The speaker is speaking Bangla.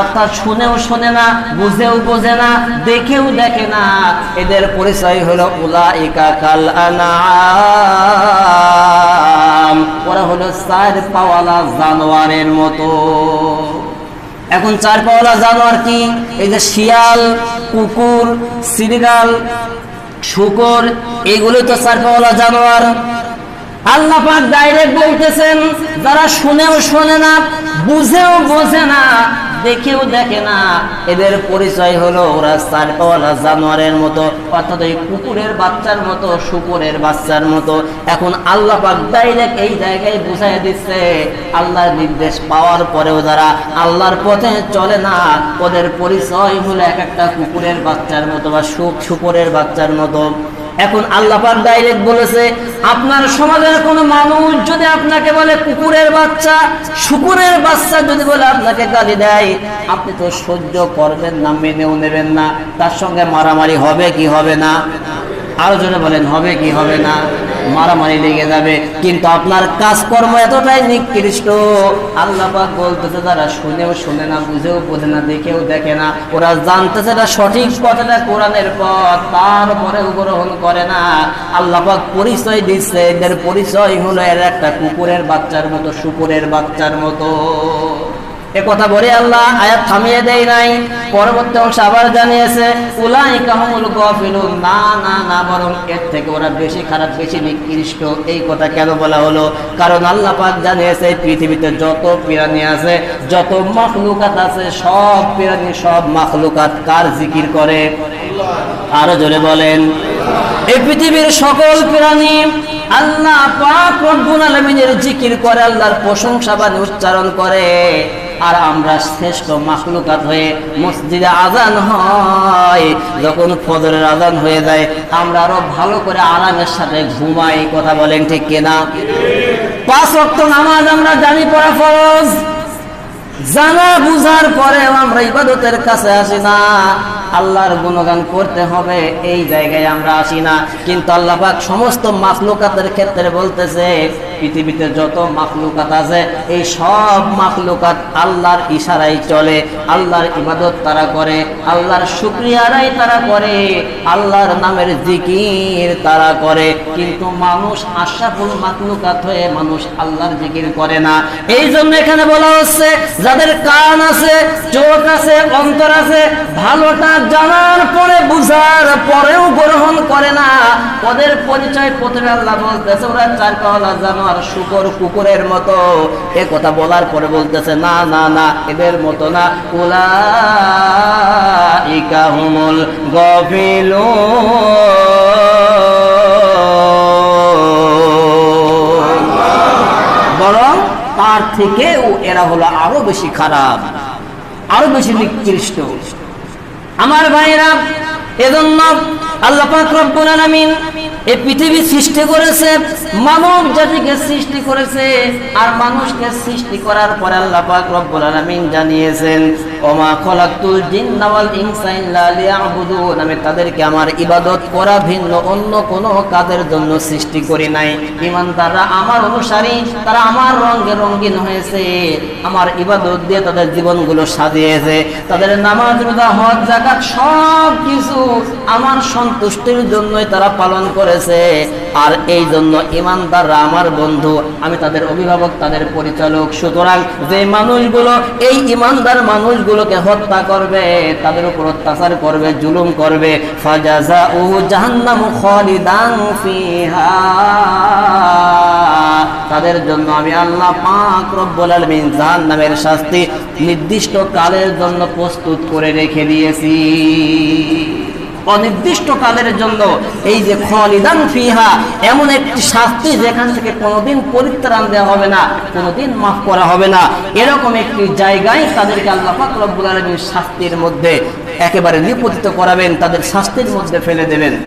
অর্থাৎ শুনেও শোনে না, বুঝেও বোঝে না, দেখেও দেখে না। এদের পরিচয় হলো উলা ইকা কাল ওরা হলো চার পাওয়ালা জানোয়ারের মতো। এখন চার পাওয়ালা জানোয়ার কি? এই যে শিয়াল, কুকুর, সিরিগাল, শুকর এগুলো তো চার পাওয়ালা জানোয়ার। আল্লাহ পাক ডাইরেক্ট বলতেছেন, যারা শুনেও শোনে না, বুঝেও বোঝে না। দেখেও দেখে না। এদের পরিচয় হলো ওরা চার পাওয়ালা জানোয়ারের মতো, অর্থাৎ এই কুকুরের বাচ্চার মতো, শুকুরের বাচ্চার মতো। এখন আল্লাহ ডাইরেক্ট এই জায়গায় বুঝাই দিচ্ছে, আল্লাহর নির্দেশ পাওয়ার পরেও যারা আল্লাহর পথে চলে না, ওদের পরিচয় হলো এক একটা কুকুরের বাচ্চার মতো বা সুখ শুকুরের বাচ্চার মতো। এখন আল্লাহ পাক ডাইরেক্ট বলেছে আপনার সমাজের কোন মানুষ যদি আপনাকে বলে কুকুরের বাচ্চা, শুকুরের বাচ্চা যদি বলে আপনাকে গালি দেয়, আপনি তো সহ্য করবেন না, মেনেও নেবেন না। তার সঙ্গে মারামারি হবে কি হবে না? আরও জনে বলেন, হবে কি হবে না? মারামারি লেগে যাবে। কিন্তু আপনার কাজকর্ম এতটাই নিকৃষ্ট। আল্লাহ বলতেছে, যারা শুনেও শুনে না, বুঝেও বোঝে না, দেখেও দেখে না, ওরা জানতেছে না সঠিক পথটা কোরআনের পথ, তারপরেও গ্রহণ করে না। আল্লাহ পরিচয় দিচ্ছে, এদের পরিচয় হলো এর একটা কুকুরের বাচ্চার মতো, শুকুরের বাচ্চার মতো। এ কথা বলে আল্লাহ আয়াত থামিয়ে দেয় নাই। পরবর্তী অংশ আবার জানিয়েছে উলাই কাহমুল গফিলুন। না না না, বরং এর থেকে ওরা বেশি খারাপ, বেশি নিকৃষ্ট। এই কথা কেন বলা হলো? কারণ আল্লাহ পাক জানিয়েছে পৃথিবীতে যত প্রাণী আছে, যত মাখলুকাত আছে, সব প্রাণী, সব মাখলুকাত কার জিকির করে? আরও জোরে বলেন। এই পৃথিবীর সকল প্রাণী আল্লাহ পাক রব্বুল আলামিনের জিকির করে, আল্লাহর প্রশংসা বাণী উচ্চারণ করে। আর আমরা শ্রেষ্ঠ মাখলুকাত হয়ে মসজিদে আজান হয়। যখন ফজরের আজান হয়ে যায়, আমরা আরও ভালো করে আরামের সাথে ঘুমাই। কথা বলেন ঠিক কেনা? পাঁচ ওয়াক্ত নামাজ আমরা জানি পড়া ফরজ। জানা বুঝার পরেও আমরা ইবাদতের কাছে আসি না। আল্লাহর গুণগান করতে হবে, এই জায়গায় আমরা আসি না। কিন্তু আল্লাহ পাক সমস্ত মাখলুকাতের ক্ষেত্রে বলতেছে পৃথিবীতে যত মাখলুকাত আছে, এই সব মাখলুকাত আল্লাহর ইশারায় চলে, আল্লাহর ইবাদত তারা করে, আল্লাহর শুক্রিয়ারাই তারা করে, আল্লাহর নামের জিকির তারা করে। কিন্তু মানুষ আশাফুল মাখলুকাত হয়ে মানুষ আল্লাহর জিকির করে না। এই জন্য এখানে বলা হচ্ছে, যাদের কান আছে, চোখ আছে, অন্তর আছে, ভালোটা জানার পরে বুঝার পরেও গ্রহণ করে না। ওদের পরিচয় প্রথমে আল্লাহ বলতেছে, ওরা চার পাওয়ালা জানোয়ার শুকর কুকুরের মতো। এ কথা বলার পরে বলতেছে, না না না, এদের মতো না। ইকাহুমুল গফিলু বরং তার থেকেও এরা হলো আরও বেশি খারাপ, আরও বেশি নিকৃষ্ট। আমার ভাইরা এজন্য আল্লাহ পাক রব্বুল আলামিন এই পৃথিবী সৃষ্টি করেছে, মানব জাতিকে সৃষ্টি করেছে, আর মানুষকে সৃষ্টি করার পরে আল্লাহ পাক রব্বুল আলামিন জানিয়েছেন, ওমা খলাকতুল ওয়াল ইনসা ইল্লা লিয়াবুদুন। আমি তাদেরকে আমার ইবাদত করা ভিন্ন, অন্য কোনো কাজের জন্য সৃষ্টি করি নাই। ইমানদাররা আমার অনুসারী, তারা আমার রঙে রঙিন হয়েছে, আমার ইবাদত দিয়ে তাদের জীবনগুলো সাজিয়েছে, তাদের নামাজ রোজা, হজ জাকাত সব কিছু আমার সন্তুষ্টির জন্যই তারা পালন করেছে। আর এই জন্য ইমানদাররা আমার বন্ধু, আমি তাদের অভিভাবক, তাদের পরিচালক। সুতরাং যে মানুষগুলো, এই ইমানদার মানুষগুলোকে হত্যা করবে, তাদের উপর অত্যাচার করবে, জুলুম করবে। তাদের জন্য আমি আল্লাহ পাক রব্বুল আলামিন জাহান্নামের শাস্তি নির্দিষ্ট কালের জন্য প্রস্তুত করে রেখে দিয়েছি। অনির্দিষ্ট কালের জন্য এই যে খলিদান ফিহা, এমন একটি শাস্তি যেখান থেকে কোনোদিন পরিত্রাণ দেওয়া হবে না, কোনোদিন মাফ করা হবে না। এরকম একটি জায়গায় তাদেরকে আল্লাহ ফাকরবুল আলমীর শাস্তির মধ্যে একেবারে নিপতিত করাবেন, তাদের শাস্তির মধ্যে ফেলে দেবেন।